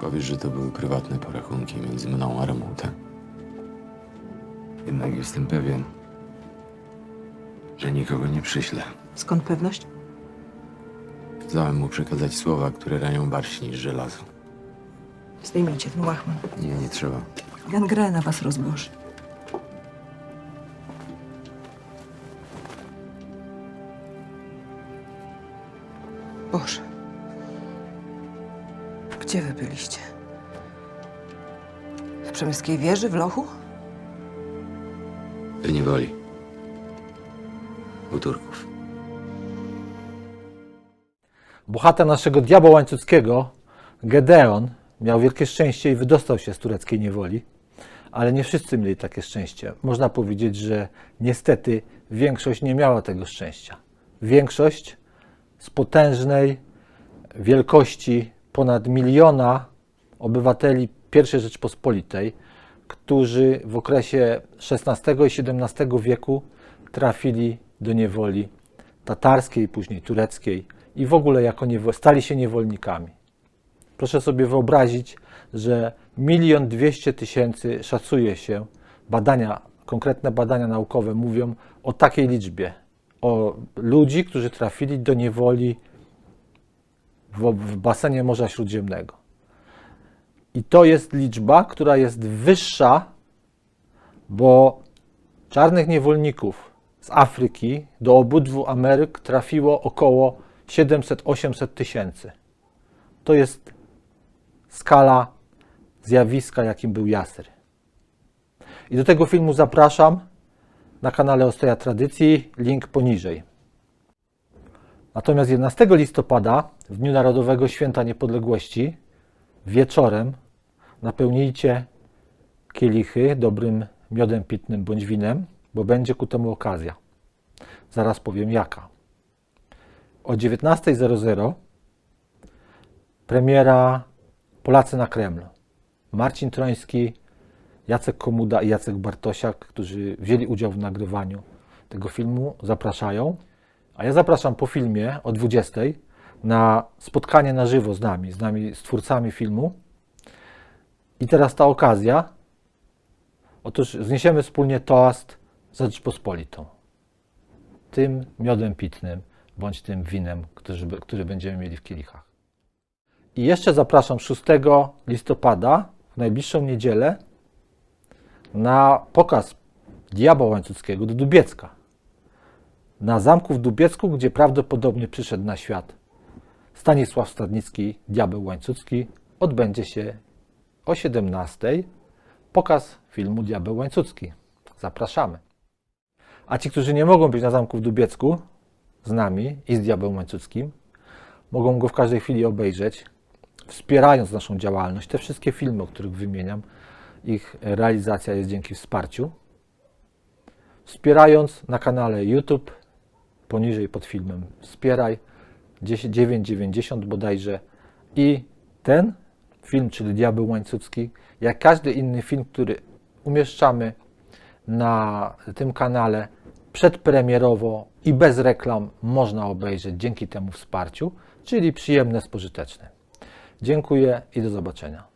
Powiesz, że to były prywatne porachunki między mną a Remutem. Jednak jestem pewien, że nikogo nie przyślę. Skąd pewność? Kazałem mu przekazać słowa, które ranią bardziej niż żelazo. Zdejmijcie ten łachman. Nie, nie trzeba. Gangrena was rozboży. Boże. Gdzie wy byliście? W Przemyskiej wieży w lochu? W niewoli. U Turków. Bohater naszego diabła łańcuckiego, Gedeon, miał wielkie szczęście i wydostał się z tureckiej niewoli, ale nie wszyscy mieli takie szczęście. Można powiedzieć, że niestety większość nie miała tego szczęścia. Większość z potężnej wielkości ponad miliona obywateli I Rzeczpospolitej, którzy w okresie XVI i XVII wieku trafili do niewoli tatarskiej, później tureckiej i w ogóle jako niewo- stali się niewolnikami. Proszę sobie wyobrazić, że milion dwieście tysięcy szacuje się, badania, konkretne badania naukowe mówią o takiej liczbie, o ludzi, którzy trafili do niewoli w, w basenie Morza Śródziemnego. I to jest liczba, która jest wyższa, bo czarnych niewolników z Afryki do obydwu Ameryk trafiło około 700-800 tysięcy. To jest skala zjawiska, jakim był Jasyr. I do tego filmu zapraszam na kanale Ostoja Tradycji, link poniżej. Natomiast 11 listopada, w Dniu Narodowego Święta Niepodległości, wieczorem napełnijcie kielichy dobrym miodem pitnym bądź winem, bo będzie ku temu okazja. Zaraz powiem jaka. O 19.00 premiera Polacy na Kremlu. Marcin Troński, Jacek Komuda i Jacek Bartosiak, którzy wzięli udział w nagrywaniu tego filmu, zapraszają. A ja zapraszam po filmie o 20.00 na spotkanie na żywo z nami, z nami, z twórcami filmu. I teraz ta okazja. Otóż zniesiemy wspólnie toast za Rzeczpospolitą. Tym miodem pitnym, bądź tym winem, który, który będziemy mieli w kielichach. I jeszcze zapraszam 6 listopada, w najbliższą niedzielę, na pokaz Diabła Łańcuckiego do Dubiecka. Na zamku w Dubiecku, gdzie prawdopodobnie przyszedł na świat Stanisław Stadnicki, Diabeł Łańcucki, odbędzie się o 17:00 pokaz filmu Diabeł Łańcucki. Zapraszamy. A ci, którzy nie mogą być na zamku w Dubiecku z nami i z Diabełem Łańcuckim, mogą go w każdej chwili obejrzeć, wspierając naszą działalność. Te wszystkie filmy, o których wymieniam, ich realizacja jest dzięki wsparciu. Wspierając na kanale YouTube, poniżej pod filmem wspieraj 10 9,90 bodajże i ten film, czyli Diabeł Łańcucki, jak każdy inny film, który umieszczamy na tym kanale przedpremierowo i bez reklam można obejrzeć dzięki temu wsparciu, czyli przyjemne, spożyteczne. Dziękuję i do zobaczenia.